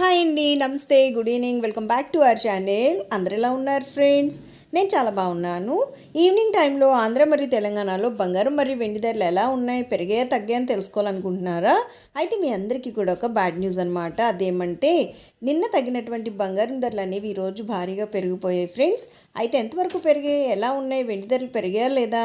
Hi అండి నమస్తే good evening. Welcome back to our channel. అందరు ఎలా ఉన్నారు ఫ్రెండ్స్? నేను చాలా బాగున్నాను. ఈవినింగ్ టైంలో ఆంధ్ర మరియు తెలంగాణలో బంగారం మరియు వెండి ధరలు ఎలా ఉన్నాయి పెరిగాయా తగ్గాయని తెలుసుకోవాలనుకుంటున్నారా? అయితే మీ అందరికీ కూడా ఒక బ్యాడ్ న్యూస్ అనమాట అదేమంటే నిన్న తగినటువంటి బంగారం ధరలు అనేవి ఈరోజు భారీగా పెరిగిపోయాయి ఫ్రెండ్స్. అయితే ఎంతవరకు పెరిగాయి ఎలా ఉన్నాయి వెండి ధరలు పెరిగాయా లేదా?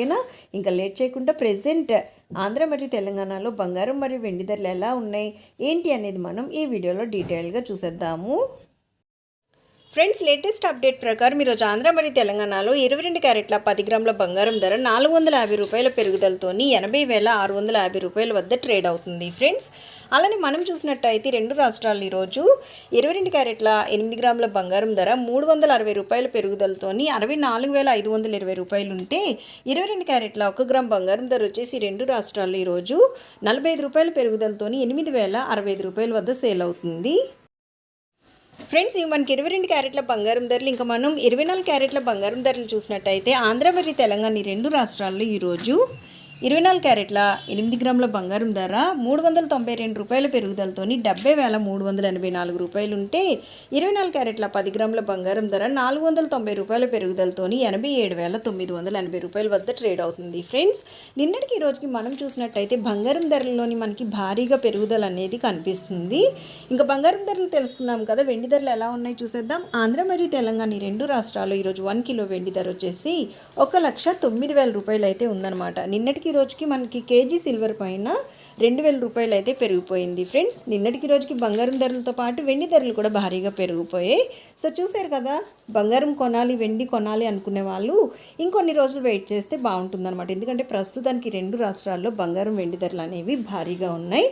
ఓకేనా ఇంకా లేట్ చేయకుండా ప్రెజెంట్ ఆంధ్ర మరియు తెలంగాణలో బంగారం మరియు వెండి ధరలు ఎలా ఉన్నాయి? ఏంటి అనేది మనం ఈ వీడియోలో డీటెయిల్గా చూసేద్దాము. ఫ్రెండ్స్ లేటెస్ట్ అప్డేట్ ప్రకారం ఈరోజు ఆంధ్ర మరియు తెలంగాణలో ఇరవై రెండు క్యారెట్ల పది గ్రాముల బంగారం ధర నాలుగు వందల యాభై రూపాయల పెరుగుదలతోని ఎనభై వేల ఆరు వందల యాభై రూపాయల వద్ద ట్రేడ్ అవుతుంది ఫ్రెండ్స్. అలానే మనం చూసినట్టయితే రెండు రాష్ట్రాలు ఈరోజు ఇరవై రెండు క్యారెట్ల ఎనిమిది గ్రాముల బంగారం ధర మూడు వందల అరవై రూపాయల పెరుగుదలతోని అరవై నాలుగు వేల ఐదు వందల ఇరవై రూపాయలు ఉంటే ఇరవై రెండు క్యారెట్ల ఒక గ్రామ్ బంగారం ధర వచ్చేసి రెండు రాష్ట్రాల్లో ఈరోజు నలభై ఐదు రూపాయల పెరుగుదలతోని ఎనిమిది వేల అరవై ఐదు రూపాయల వద్ద సేల్ అవుతుంది. ఫ్రెండ్స్ ఇవి మనకి ఇరవై రెండు క్యారెట్ల బంగారం ధరలు. ఇంకా మనం ఇరవై నాలుగు క్యారెట్ల బంగారం ధరలు చూసినట్టయితే ఆంధ్ర మరియు తెలంగాణ ఈ రెండు రాష్ట్రాల్లో ఈరోజు ఇరవై నాలుగు క్యారెట్ల ఎనిమిది గ్రాముల బంగారం ధర మూడు వందల తొంభై రెండు రూపాయల పెరుగుదలతోని డెబ్బై వేల మూడు వందల ఎనభై నాలుగు రూపాయలు ఉంటే ఇరవై నాలుగు క్యారెట్ల పది గ్రాముల బంగారం ధర నాలుగు వందల తొంభై రూపాయల పెరుగుదలతోని ఎనభై ఏడు వేల తొమ్మిది వందల ఎనభై రూపాయల వద్ద ట్రేడ్ అవుతుంది. ఫ్రెండ్స్ నిన్నటికి ఈ రోజుకి మనం చూసినట్టయితే బంగారం ధరల్లోని మనకి భారీగా పెరుగుదల అనేది కనిపిస్తుంది. ఇంకా బంగారం ధరలు తెలుస్తున్నాం కదా వెండి ధరలు ఎలా ఉన్నాయి చూసేద్దాం. ఆంధ్ర మరియు తెలంగాణ ఈ రెండు రాష్ట్రాల్లో ఈరోజు వన్ కిలో వెండి ధర వచ్చేసి ఒక లక్ష తొమ్మిది వేల రూపాయలు అయితే ఉందన్నమాట. నిన్నటికి రోజుకి మనకి కేజీ సిల్వర్ పైన రెండు వేల రూపాయలు అయితే పెరిగిపోయింది. ఫ్రెండ్స్ నిన్నటికి రోజుకి బంగారం ధరలతో పాటు వెండి ధరలు కూడా భారీగా పెరిగిపోయాయి. సో చూసారు కదా బంగారం కొనాలి వెండి కొనాలి అనుకునే వాళ్ళు ఇంకొన్ని రోజులు వెయిట్ చేస్తే బాగుంటుందన్నమాట. ఎందుకంటే ప్రస్తుతానికి రెండు రాష్ట్రాల్లో బంగారం వెండి ధరలు అనేవి భారీగా ఉన్నాయి.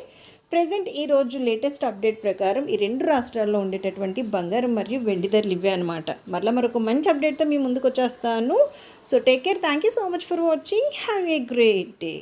ప్రజెంట్ ఈ రోజు లేటెస్ట్ అప్డేట్ ప్రకారం ఈ రెండు రాష్ట్రాల్లో ఉండేటటువంటి బంగారం మరియు వెండి ధరలు ఇవే అనమాట మరలా మరొక మంచి అప్డేట్తో మీ ముందుకు వచ్చేస్తాను. So take care thank you so much for watching have a great day